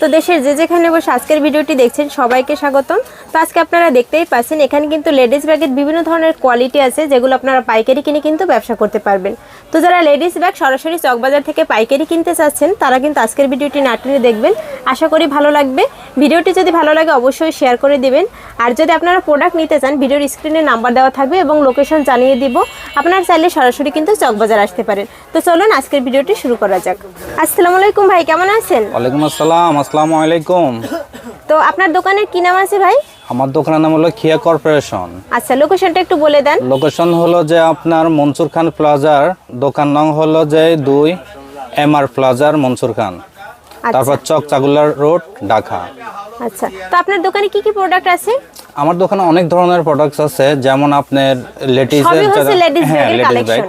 তো দেশের যে যেখানে বসে আজকের ভিডিওটি দেখছেন, সবাইকে স্বাগতম। তো আজকে আপনারা দেখতেই পাচ্ছেন, এখানে কিন্তু লেডিস ব্যাগের বিভিন্ন ধরনের কোয়ালিটি আছে, যেগুলো আপনারা পাইকারি কিনে কিন্তু ব্যবসা করতে পারবেন। তো যারা লেডিস ব্যাগ সরাসরি চকবাজার থেকে পাইকারি কিনতে চাচ্ছেন, তারা কিন্তু আজকের ভিডিওটি না টেনে দেখবেন। আশা করি ভালো লাগবে। ভিডিওটি যদি ভালো লাগে, অবশ্যই শেয়ার করে দিবেন। আর যদি আপনারা প্রোডাক্ট নিতে চান, ভিডিওর স্ক্রিনে নাম্বার দেওয়া থাকবে এবং লোকেশন জানিয়ে দিব। আপনার চাইলে সরাসরি কিন্তু চকবাজার আসতে পারেন। তো চলুন আজকের ভিডিওটি শুরু করা যাক। আসসালামু আলাইকুম ভাই, কেমন আছেন? ওয়ালাইকুম আসসালাম আসসালামু আলাইকুম। তো আপনার দোকানের কি নাম আছে ভাই? আমার দোকানের নাম হলো খিয়া কর্পোরেশন। আচ্ছা লোকেশনটা একটু বলে দেন। লোকেশন হলো যে আপনার মনসুর খান প্লাজার দোকান নং হলো যে দুই এম আর প্লাজার মনসুর খান। আচ্ছা। তারপর চক চাগুলার রোড ঢাকা। আচ্ছা তো আপনার দোকানে কি কি প্রোডাক্ট আছে? আমার দোকানে অনেক ধরনের প্রোডাক্টস আছে যেমন আপনার লেডিস হ্যাঁ লেডিস ব্যাগ।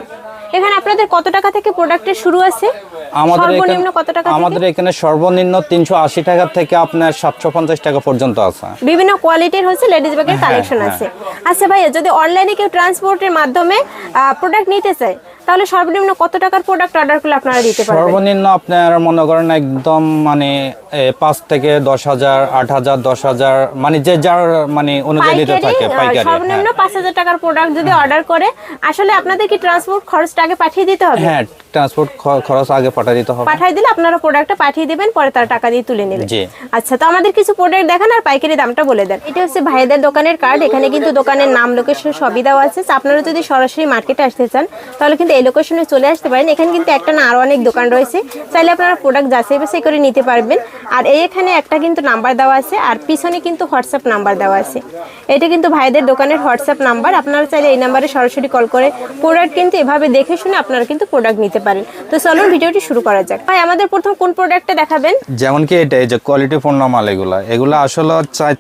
এখানে আপনাদের কত টাকা থেকে প্রোডাক্টের শুরু আছে? আমাদের সর্বনিম্ন কত টাকা আমাদের এখানে সর্বনিম্ন তিনশো আশি টাকা থেকে আপনার সাতশো পঞ্চাশ টাকা পর্যন্ত আছে। বিভিন্ন কোয়ালিটির হচ্ছে লেডিস ব্যাগের হ্যাঁ, কালেকশন হ্যাঁ। আছে। আচ্ছা ভাইয়া যদি অনলাইনে কেউ ট্রান্সপোর্টের মাধ্যমে প্রোডাক্ট নিতে চায় তাহলে সর্বনিম্ন কত টাকার প্রোডাক্ট অর্ডার করলে আপনারা দিতে পারবেন? সর্বনিম্ন আপনার মনে করেন একদম মানে পাঁচ থেকে দশ হাজার আট হাজার দশ হাজার মানে যে যার মানে অনুযায়ী থাকে পাইকারি সর্বনিম্ন হ্যাঁ। পাঁচ হাজার টাকার প্রোডাক্ট যদি অর্ডার করে আসলে আপনাদের কি ট্রান্সপোর্ট খরচটা আগে পাঠিয়ে দিতে হবে? হ্যাঁ ট্রান্সপোর্ট খরচ আগে পাঠিয়ে দিতে হবে। পাঠিয়ে দিলে আপনারা প্রোডাক্টটা পাঠিয়ে দিবেন পরে তার টাকা দিয়ে তুলে নেবেন জি। আচ্ছা তো আমাদের কিছু প্রোডাক্ট দেখান আর পাইকারি দামটা বলে দেন। এটা হচ্ছে ভাইদের দোকানের কার্ড এখানে কিন্তু দোকানের নাম লোকেশন সবই দেওয়া আছে। আপনারা যদি সরাসরি মার্কেটে আসতে চান তাহলে কিন্তু এই লোকেশনে চলে আসতে পারেন। এখানে কিন্তু একটা না আরও অনেক দোকান রয়েছে। চাইলে আপনারা প্রোডাক্ট যাচাই বাছাই করে নিতে পারবেন। আর এই এখানে একটা কিন্তু নাম্বার দেওয়া আছে আর পিছনে কিন্তু হোয়াটসঅ্যাপ নাম্বার দেওয়া আছে। এটা কিন্তু ভাইদের দোকানের হোয়াটসঅ্যাপ নাম্বার আপনারা চাইলে এই নাম্বারে সরাসরি কল করে প্রোডাক্ট কিন্তু এভাবে দেখে শুনে আপনারা কিন্তু প্রোডাক্ট নিতে পারেন। তো চলুন ভিডিওটি শুরু করা যাক। ভাই আমাদের প্রথম কোন প্রোডাক্টটা দেখাবেন? যেমন কি এটা এই যে কোয়ালিটি পূর্ণ মাল এগুলা। এগুলা আসলে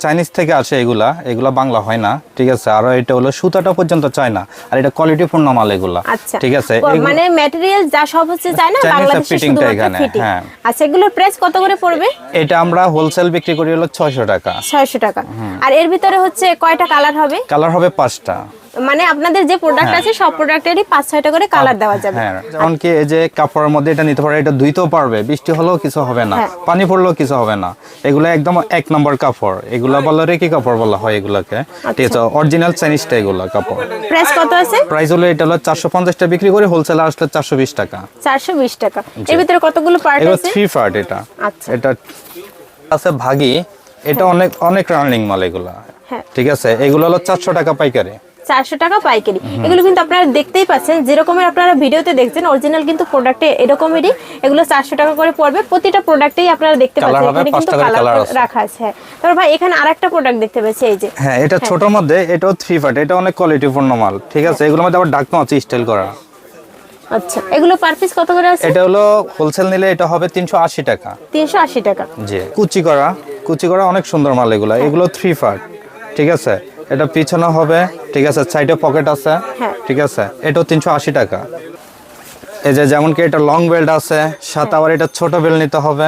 চাইনিজ থেকে আসে এগুলা। এগুলা বাংলা হয় না। ঠিক আছে? আর এটা হলো সুতাটা পর্যন্ত চায় না। আর এটা কোয়ালিটি পূর্ণ মাল এগুলা। আচ্ছা। ঠিক আছে? ও, মানে ম্যাটেরিয়াল যা সব হচ্ছে চাই না? বাংলাদেশে শুধুমাত্র ফিটিং হ্যাঁ। আচ্ছা এগুলোর প্রাইস কত করে পড়বে? এটা আমরা হোলসেল বিক্রি করি হলো ছয়শো টাকা। ছয়শো টাকা। আর এর ভিতরে হচ্ছে কয়টা কালার হবে? কালার হবে পাঁচটা। মানে আপনাদের যে প্রোডাক্ট আছে সব প্রোডাক্টেরই পাঁচ ছয়টা করে কালার দেওয়া যাবে। হ্যাঁ যেমন কি এই যে কাপড়ের মধ্যে এটা নিতে পারে এটা ধুইতেও পারবে বৃষ্টি হলেও কিছু হবে না হ্যাঁ। পানি পড়লেও কিছু হবে না। এগুলো একদম এক নম্বর কাপড়। এগুলা বলা রেকি কাপড় বলা হয় এগুলাকে? ঠিক আছে অরিজিনাল চাইনিজটা এগুলা কাপড়। প্রাইস কত আছে? প্রাইস হলো এটা হলো চারশো পঞ্চাশটা বিক্রি করে হোলসেল আসলে চারশো বিশ টাকা। চারশো বিশ টাকা। এর ভিতরে কতগুলো পার্ট আছে? থ্রি পার্ট এটা। আচ্ছা। এটা আছে ভাগি এটা অনেক অনেক রানিং মাল এগুলা। হ্যাঁ। ঠিক আছে এগুলো হলো চারশো টাকা পাইকারি। চারশো টাকা পাইকারি। এগুলো কিন্তু আপনারা দেখতেই পাচ্ছেন যেরকমের আপনারা ভিডিওতে দেখছেন অরিজিনাল কিন্তু প্রোডাক্টে এরকমই এগুলো চারশো টাকা করে পড়বে। প্রতিটা প্রোডাক্টেই আপনারা দেখতে পাচ্ছেন এখানে কিন্তু কালার রাখা আছে হ্যাঁ। তারপর ভাই এখানে আরেকটা প্রোডাক্ট দেখতে পাচ্ছি এই যে। হ্যাঁ এটা ছোটর মধ্যে এটাও থ্রি পার্ট এটা অনেক কোয়ালিটিপূর্ণ মাল ঠিক আছে? এগুলোর মধ্যে আবার ঢাকনা আছে স্টাইল করা। আচ্ছা এগুলো পার পিস কত করে আছে? এটা হলো হোলসেল নিলে এটা হবে তিনশো আশি টাকা। তিনশো আশি টাকা। জি কুচি করা কুচি করা অনেক সুন্দর মাল এগুলো এগুলো থ্রি পার্ট ঠিক আছে? এটা পিছনে হবে ঠিক আছে? সাইডে পকেট আছে হ্যাঁ। ঠিক আছে? এটাও তিনশো আশি টাকা। এই যে যেমন কি এটা লং বেল্ট আছে সাথে আবার এটা ছোট বেল্ট নিতে হবে।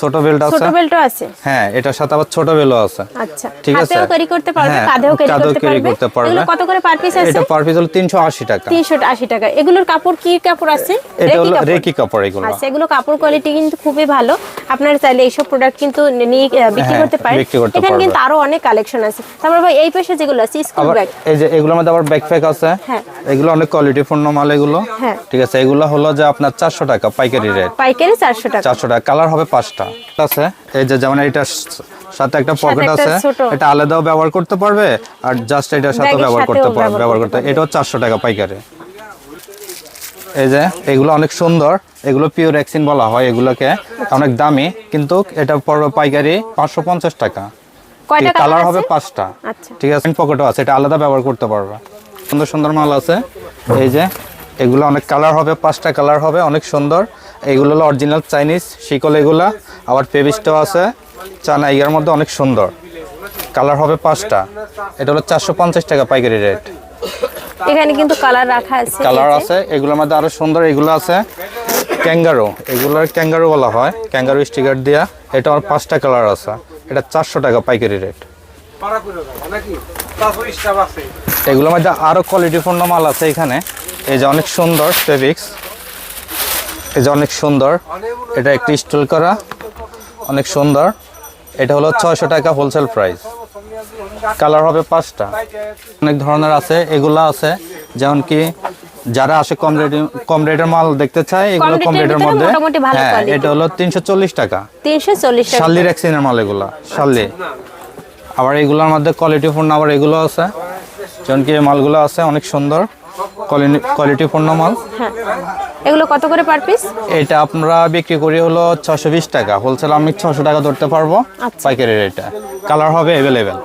ছোট বেল্ট ছোট আছে? আছে? হ্যাঁ এটার সাথে আবার ছোট বেলও আছে। আচ্ছা। ঠিক আছে। হাতেও ক্যারি করতে পারবে হ্যাঁ, কাঁধেও ক্যারি করতে পারবে। এগুলো কত করে পার পিস আছে? এটা পার পিস হলো তিনশো আশি টাকা। তিনশো আশি টাকা। এগুলোর কাপড় কি কাপড় আছে? এটা হলো রেকি কাপড় এগুলো। আচ্ছা এগুলো কাপড় কোয়ালিটি কিন্তু খুবই ভালো। আপনারা চাইলে এইসব প্রোডাক্ট কিন্তু নিয়ে বিক্রি হ্যাঁ, করতে পারেন। এখানে কিন্তু আরও অনেক কালেকশন আছে। তারপর ভাই এই পাশে যেগুলো আছে স্কুল ব্যাগ এই যে এগুলোর মধ্যে আবার ব্যাকপ্যাক আছে। হ্যাঁ। এগুলো অনেক কোয়ালিটিপূর্ণ মাল এগুলো। হ্যাঁ। ঠিক আছে এগুলো হলো যে আপনার চারশো টাকা পাইকারি রেট পাইকারি চারশো টাকা। চারশো টাকা। কালার হবে পাঁচটা। আছে? এই যে যেমন এটা সাথে একটা পকেট আছে এটা আলাদাও ব্যবহার করতে পারবে আর জাস্ট এটার সাথে ব্যবহার করতে পারবে ব্যবহার ব্যবহার করতে করতে। এটাও চারশো টাকা পাইকারি। এই যে এগুলো অনেক সুন্দর। এগুলো পিওর এক্সিন বলা হয় এগুলোকে অনেক দামি কিন্তু এটা পড়বে পাইকারি পাঁচশো পঞ্চাশ টাকা। কালার কালার হবে পাঁচটা। আচ্ছা। ঠিক আছে পকেটও আছে এটা আলাদা ব্যবহার করতে পারবে। সুন্দর সুন্দর মাল আছে। এই যে এগুলো অনেক কালার হবে পাঁচটা কালার হবে অনেক সুন্দর। এগুলো হলো অরিজিনাল চাইনিজ শিকল এগুলা আবার পেবিস্টও আছে চানা ইয়ার মধ্যে অনেক সুন্দর। কালার হবে পাঁচটা। এটা হলো চারশো পঞ্চাশ টাকা পাইকারি রেট এখানে কিন্তু কালার রাখা আছে কালার আছে। এগুলোর মধ্যে আরও সুন্দর এগুলো আছে। ক্যাঙ্গারো এগুলোর ক্যাঙ্গারো বলা হয় ক্যাঙ্গারো স্টিকার দিয়া। এটা আমার পাঁচটা কালার আছে। এটা চারশো টাকা পাইকারি রেট এগুলোর মধ্যে আরও কোয়ালিটিপূর্ণ মাল আছে এখানে। এই যে অনেক সুন্দর ফেব্রিক্স। এই যে অনেক সুন্দর। এটা একটু স্টল করা। অনেক সুন্দর। এটা হলো ছয়শো টাকা হোলসেল প্রাইস কালার হবে পাঁচটা। অনেক ধরনের আছে। এগুলা আছে। যেমন কি যারা আসে কম রেট কম রেটের মাল দেখতে চায় এগুলো কম রেটের মধ্যে হ্যাঁ এটা হলো তিনশো চল্লিশ টাকা। তিনশো চল্লিশ শাল্লির এক্সিনের মাল এগুলা। শাল্লি আবার এগুলোর মধ্যে কোয়ালিটিপূর্ণ আবার এগুলো আছে। যেমন কি মালগুলো আছে অনেক সুন্দর। কোয়ালিটিপূর্ণ মাল? হ্যাঁ। এগুলো কত করে পার পিস এটা আমরা বিক্রি করি হলো ছশো বিশ টাকা। হোলসেল আমি ছশো টাকা ধরতে পারব আচ্ছা। পাইকারি রেটে। কালার হবে অ্যাভেলেবেল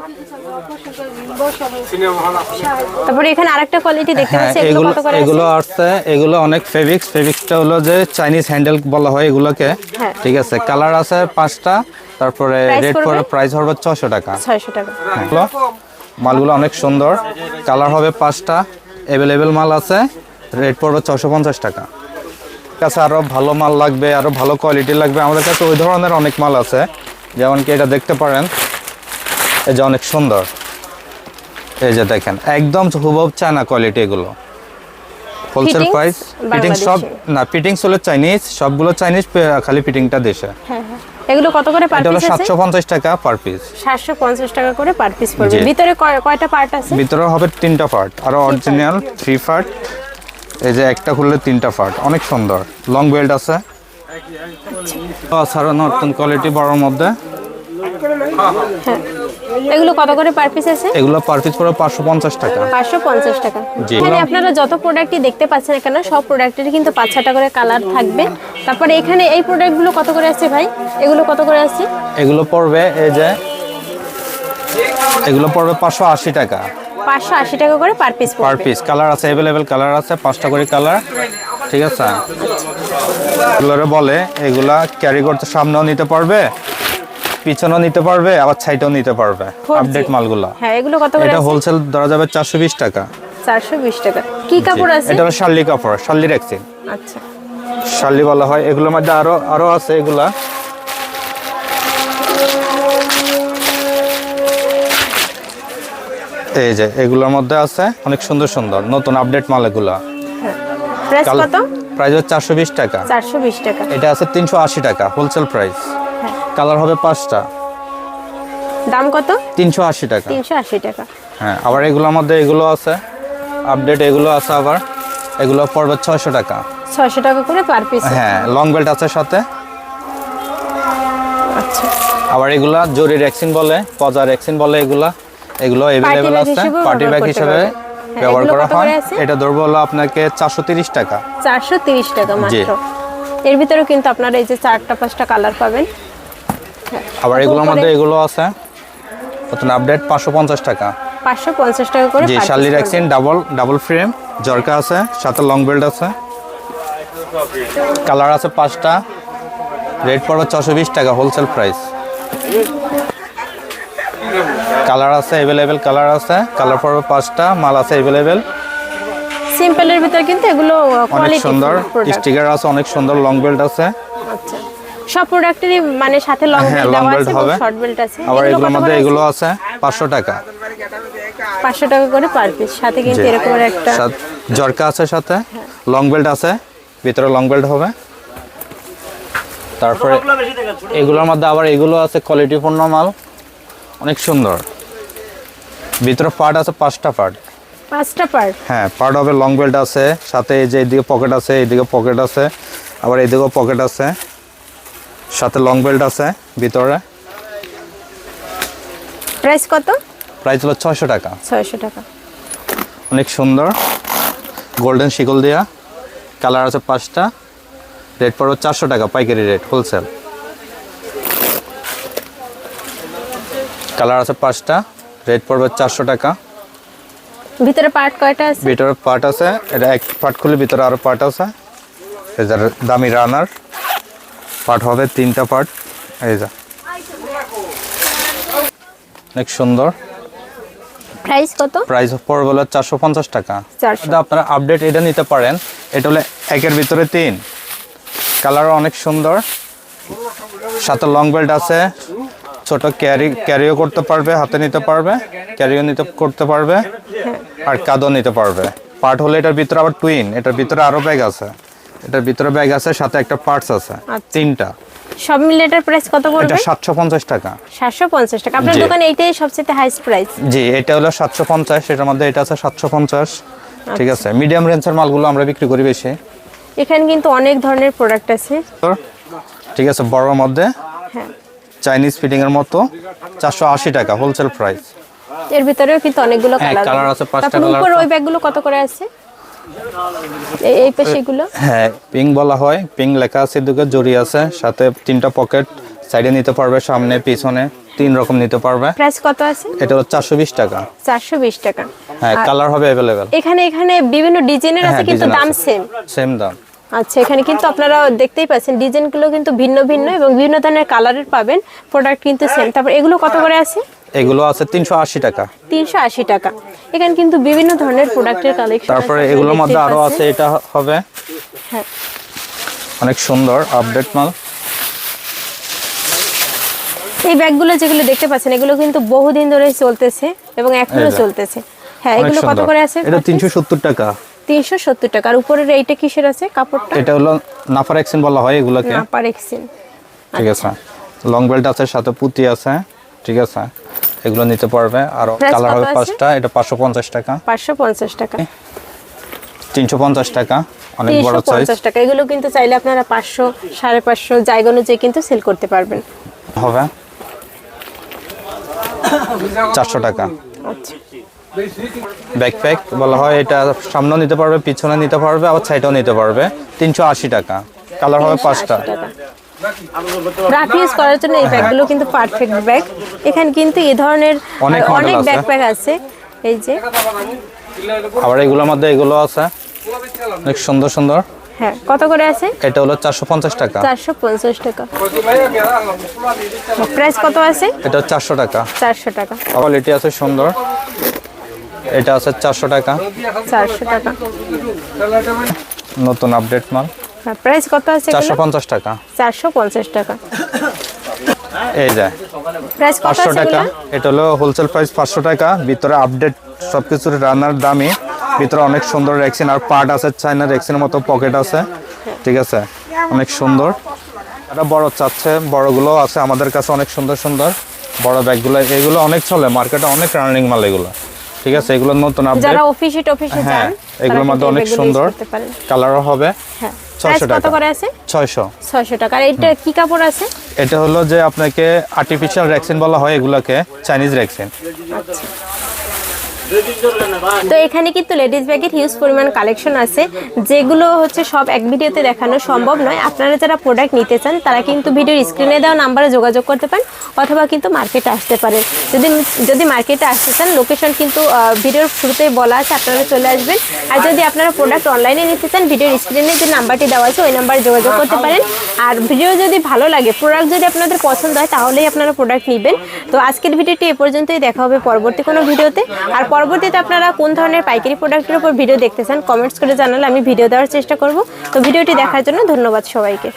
আছে তারপরে এখানে আরেকটা কোয়ালিটি দেখতে হ্যাঁ পাচ্ছি এগুলো কত করে এগুলো আসছে এগুলো অনেক ফেভিক্স ফেভিক্সটা হলো যে চাইনিজ হ্যান্ডেল বলা হয় এগুলোকে। হ্যাঁ। ঠিক আছে কালার আছে পাঁচটা তারপরে রেট? পরে প্রাইস হবে ছশো টাকা। ছয়শো টাকা। মালগুলো অনেক সুন্দর। কালার হবে পাঁচটা। অ্যাভেলেবেল মাল আছে রেট পড়বে ছশো পঞ্চাশ টাকা। কাছে আরও ভালো মাল লাগবে আরও ভালো কোয়ালিটি লাগবে। আমাদের কাছে ওই ধরনের অনেক মাল আছে যেমন কি এটা দেখতে পারেন এই যে অনেক সুন্দর। এই যে দেখেন একদম হুবহু চায়না কোয়ালিটি এগুলো। হোলসেল প্রাইস ফিটিং সব না ফিটিংস হলো চাইনিজ সবগুলো চাইনিজ খালি ফিটিংটা দেশে। হ্যাঁ হ্যাঁ। এগুলো কত করে পার পিস আছে? সাতশো পঞ্চাশ টাকা পার পিস সাতশো পঞ্চাশ টাকা করে পার পিস পড়বে। ভিতরে কয়- কয়টা পার্ট আছে? ভিতরে হবে তিনটা পার্ট আর অরিজিনাল থ্রি পার্ট এই যে একটা খুললে তিনটা পার্ট অনেক সুন্দর। লং বেল্ট আছে। ছাড়া নতুন কোয়ালিটি বড়র মধ্যে। এগুলো কত করে পার পিস আছে? এগুলো পার পিস পড়ে পাঁচশো পঞ্চাশ টাকা। পাঁচশো পঞ্চাশ টাকা। জি। এখানে আপনারা যত প্রোডাক্টই দেখতে পাচ্ছেন না কেন সব প্রোডাক্টেরই কিন্তু পাঁচ ছটা করে কালার থাকবে। তারপরে এখানে এই প্রোডাক্টগুলো কত করে আছে ভাই? এগুলো কত করে আছে? এগুলো পড়বে এই যে এগুলো পড়বে পাঁচশো আশি টাকা। পাঁচশো আশি টাকা করে per piece per piece colour আছে অ্যাভেলেবেল কালার আছে পাঁচটা করে কালার ঠিক আছে? এগুলোরে বলে এগুলা ক্যারি করতে সামনেও নিতে পারবে। পিছনেও নিতে পারবে আবার সাইডেও নিতে পারবে। আপডেট মালগুলা। হ্যাঁ এগুলো কত করে এটা হোলসেল ধরা যাবে চারশো বিশ টাকা। চারশো বিশ টাকা। কি কাপড় আছে? এটা শার্লি কাপড় শার্লি রেক্সিন আচ্ছা। শার্লি বলা হয়। এগুলোর মধ্যে আরও আরও আছে এগুলা। এই যে এগুলোর মধ্যে আছে অনেক সুন্দর সুন্দর নতুন আপডেট মাল এগুলা। প্রাইস কত? প্রাইস হচ্ছে চারশো বিশ টাকা। চারশো বিশ টাকা। এটা আছে তিনশো আশি টাকা হোলসেল প্রাইস হ্যাঁ কালার হবে পাঁচটা। দাম কত? তিনশো আশি টাকা। তিনশো আশি টাকা। হ্যাঁ আবার এগুলোর মধ্যে এগুলো আছে। আপডেট এগুলো আছে আবার। এগুলো পড়বে ছয়শো টাকা। ছয়শো টাকা করে পার পিস হ্যাঁ লং বেল্ট আছে সাথে। আচ্ছা। আবার এগুলা জরি রেক্সিন বলে পজা রেক্সিন বলে এগুলা। এগুলো অ্যাভেলেবেল আছে। পার্টি ব্যাগ হিসেবে হ্যাঁ, ব্যবহার করা হয়। এটা ধরবো হলো আপনাকে চারশো তিরিশ টাকা। চারশো তিরিশ টাকা মাত্র। এর ভিতরেও কিন্তু আপনারা এই যে চারটা পাঁচটা কালার পাবেন। আবার এগুলোর মধ্যে এগুলো আছে। নতুন আপডেট পাঁচশো পঞ্চাশ টাকা। পাঁচশো পঞ্চাশ টাকা করে জি শার্লি পড়বে। ডাবল ডাবল ফ্রেম জরকা আছে সাথে লং বেল্ট আছে। কালার আছে পাঁচটা। রেট পড়বে ছশো বিশ টাকা হোলসেল প্রাইস কালার আছে অ্যাভেলেবেল কালার আছে কালার পড়বে পাঁচটা মাল আছে অ্যাভেলেবেল সিম্পলের ভিতরে কিন্তু এগুলো অনেক সুন্দর স্টিকার আছে অনেক সুন্দর লং বেল্ট আছে। সব প্রোডাক্টেরই মানে সাথে লং হ্যাঁ বেল্ট লং দেওয়া আছে শর্ট বেল্ট আছে। আবার এগুলো এগুলোর মধ্যে এগুলো আছে পাঁচশো টাকা। পাঁচশো টাকা করে পার পিস সাথে কিন্তু এরকম একটা জরকা আছে সাথে লং বেল্ট আছে ভিতরে লং বেল্ট হবে। তারপরে এগুলোর মধ্যে আবার এগুলো আছে কোয়ালিটিপূর্ণ মাল। অনেক সুন্দর। ভিতরে পার্ট আছে পাঁচটা পার্ট পাঁচটা পার্ট হ্যাঁ পার্ট হবে লং বেল্ট আছে সাথে এই যে এইদিকে পকেট আছে এইদিকে পকেট আছে আবার এইদিকেও পকেট আছে। সাথে লং বেল্ট আছে ভিতরে। প্রাইস কত? প্রাইস হলো ছয়শো টাকা। ছয়শো টাকা। অনেক সুন্দর। গোল্ডেন শিকল দেয়া। কালার আছে পাঁচটা। রেট পড়বে চারশো টাকা পাইকারি রেট হোলসেল কালার আছে পাঁচটা। রেট পড়বে চারশো টাকা। ভিতরে পার্ট কয়টা আছে? ভিতরে পার্ট আছে। এটা এক পার্ট খুলে ভিতরে আরও পার্ট আছে। দামি রানার পার্ট হবে তিনটা পার্ট। এই যা। অনেক সুন্দর। প্রাইস কত? প্রাইস পড়বে হলো চারশো পঞ্চাশ টাকা। আপনারা আপডেট এটা নিতে পারেন। এটা হলো একের ভিতরে তিন। কালার অনেক সুন্দর। সাথে লং বেল্ট আছে। ছোট ক্যারি ক্যারিও করতে পারবে হাতে নিতে পারবে ক্যারিও নিতে করতে পারবে আর কাদও নিতে পারবে। পার্ট হলে এটার ভিতরে আবার টুইন এটার ভিতরে আরও ব্যাগ আছে। এটার ভিতরে ব্যাগ আছে সাথে একটা পার্টস আছে আচ্ছা। তিনটা। সব মিলে এটার প্রাইস কত পড়বে? সাতশো পঞ্চাশ টাকা। সাতশো পঞ্চাশ টাকা। আপনার দোকানে এইটাই সবচেয়ে হাইস্ট প্রাইস জি এটা হলো সাতশো পঞ্চাশ এটার মধ্যে এটা আছে সাতশো পঞ্চাশ। ঠিক আচ্ছা। আছে মিডিয়াম রেঞ্জের মালগুলো আমরা বিক্রি করি বেশি। এখানে কিন্তু অনেক ধরনের প্রোডাক্ট আছে। ঠিক আছে বড়র মধ্যে। হ্যাঁ। চাইনিজ ফিটিং এর মতো। চারশো আশি টাকা হোলসেল প্রাইস এর ভিতরেও কিন্তু অনেকগুলো হ্যাঁ, কালার colour আছে, পাঁচটা colour উপর ওই ব্যাগগুলো কত করে আছে? এই- হ্যাঁ পিং বলা হয়। পিং লেখা আছে দুটো জড়ি আছে সাথে তিনটা পকেট সাইডে নিতে পারবে সামনে পিছনে তিন রকম নিতে পারবে। প্রাইস কত আছে? এটা হলো চারশো বিশ টাকা। চারশো বিশ টাকা। হ্যাঁ কালার হবে অ্যাভেলেবেল এখানে এখানে বিভিন্ন ডিজাইনের আছে হ্যাঁ কিন্তু দাম সেম সেম দাম। আচ্ছা এখানে কিন্তু আপনারা দেখতেই পাচ্ছেন ডিজাইনগুলো কিন্তু ভিন্ন ভিন্ন এবং বিভিন্ন ধরনের কালারের পাবেন। প্রোডাক্ট কিন্তু সেম তারপর এগুলো কত করে আছে? এগুলো আছে তিনশো আশি টাকা। তিনশো আশি টাকা। এখানে কিন্তু বিভিন্ন ধরনের প্রোডাক্টের কালেকশন তারপরে এগুলোর মধ্যে আরও আছে। এটা হবে। হ্যাঁ। অনেক সুন্দর আপডেট মাল। এই ব্যাগগুলো যেগুলো দেখতে পাচ্ছেন এগুলো কিন্তু বহুদিন ধরে চলতেছে এবং এখনও চলতেছে। হ্যাঁ এগুলো কত করে আছে? এটা তিনশো সত্তর টাকা। তিনশো সত্তর টাকা। আর উপরের এইটা কিসের আছে? কাপড়টা? এটা হলো নাফার এক্সেন বলা হয় এগুলোকে। না পার এক্সেন ঠিক আছে। লং বেল্ট আছে সাথে পুঁতি আছে। ঠিক আছে। এগুলো নিতে পারবে। আর কালার হবে পাঁচটা এটা পাঁচশো পঞ্চাশ টাকা। পাঁচশো পঞ্চাশ টাকা। তিনশো পঞ্চাশ টাকা অনেক বড় সাইজ টাকা। এগুলো কিন্তু চাইলে আপনারা পাঁচশো সাড়ে পাঁচশো জায়গা অনুযায়ী কিন্তু সেল করতে পারবেন। হবে। চারশো টাকা। আচ্ছা। ব্যাকপ্যাক বলা হয় এটা সামনেও নিতে পারবে পিছনে নিতে পারবে আবার সাইডেও নিতে পারবে। তিনশো আশি টাকা। কালার হবে পাঁচটা। রাফ করার জন্য এই ব্যাগগুলো কিন্তু পারফেক্ট ব্যাগ এখানে কিন্তু এই ধরনের অনেক। ব্যাকপ্যাক আছে। এই যে। আবার এগুলোর মধ্যে এগুলো আছে। অনেক সুন্দর সুন্দর। হ্যাঁ কত করে আছে? এটা হলো চারশো পঞ্চাশ টাকা। চারশো পঞ্চাশ টাকা। প্রাইস কত আছে? এটা চারশো টাকা। চারশো টাকা। কোয়ালিটি আছে সুন্দর। এটা আছে চারশো টাকা। চারশো টাকা। নতুন আপডেট মাল। প্রাইস কত আছে চারশো পঞ্চাশ টাকা। চারশো পঞ্চাশ টাকা। এই যায় প্রাইস কত পাঁচশো আছে টাকা। এটা হলো হোলসেল প্রাইস পাঁচশো টাকা। ভিতরে আপডেট সব কিছুর রান্নার দামই ভিতরে অনেক সুন্দর রেক্সিন আর পার্ট আছে চাইনা রেক্সিনের মতো পকেট আছে। ঠিক আছে? অনেক সুন্দর। এটা বড় চাচ্ছে বড়গুলো আছে আমাদের কাছে অনেক সুন্দর সুন্দর। বড় ব্যাগগুলো এগুলো অনেক চলে মার্কেটে অনেক রানিং মাল এগুলো। ঠিক আছে? এগুলো নতুন আপডেট যারা অফিসে টফিসে হ্যাঁ যান এগুলোর মধ্যে অনেক সুন্দর। কালারও হবে। হ্যাঁ। প্রাইস ছয়শো কত টাকা। করে আছে? ছয়শো। ছয়শো টাকা। এটা কি কাপড় আছে? এটা হলো যে আপনাকে আর্টিফিশিয়াল রেক্সিন বলা হয় এগুলাকে চাইনিজ রেক্সিন তো এখানে কিন্তু লেডিস ব্যাগের হিউজ পরিমাণ কালেকশন আছে। যেগুলো হচ্ছে সব এক ভিডিওতে দেখানো সম্ভব নয়। আপনারা যারা প্রোডাক্ট নিতে চান, তারা কিন্তু ভিডিওর স্ক্রিনে দেওয়া নাম্বারে যোগাযোগ করতে পারেন অথবা কিন্তু মার্কেটে আসতে পারেন। যদি যদি মার্কেটে আসতে চান লোকেশন কিন্তু ভিডিওর শুরুতেই বলা আছে, আপনারা চলে আসবেন। আর যদি আপনারা প্রোডাক্ট অনলাইনে নিতে চান, ভিডিওর স্ক্রিনে যে নাম্বারটি দেওয়া আছে, ওই নাম্বারে যোগাযোগ করতে পারেন। আর ভিডিও যদি ভালো লাগে প্রোডাক্ট যদি আপনাদের পছন্দ হয়, তাহলেই আপনারা প্রোডাক্ট নেবেন। তো আজকের ভিডিওটি এ পর্যন্তই। দেখা হবে পরবর্তী কোনো ভিডিওতে আর পরবর্তীতে আপনারা কোন ধরনের পাইকারি প্রোডাক্টের উপর ভিডিও দেখতে চান কমেন্টস করে জানালে আমি ভিডিও দেওয়ার চেষ্টা করব। তো ভিডিওটি দেখার জন্য ধন্যবাদ সবাইকে।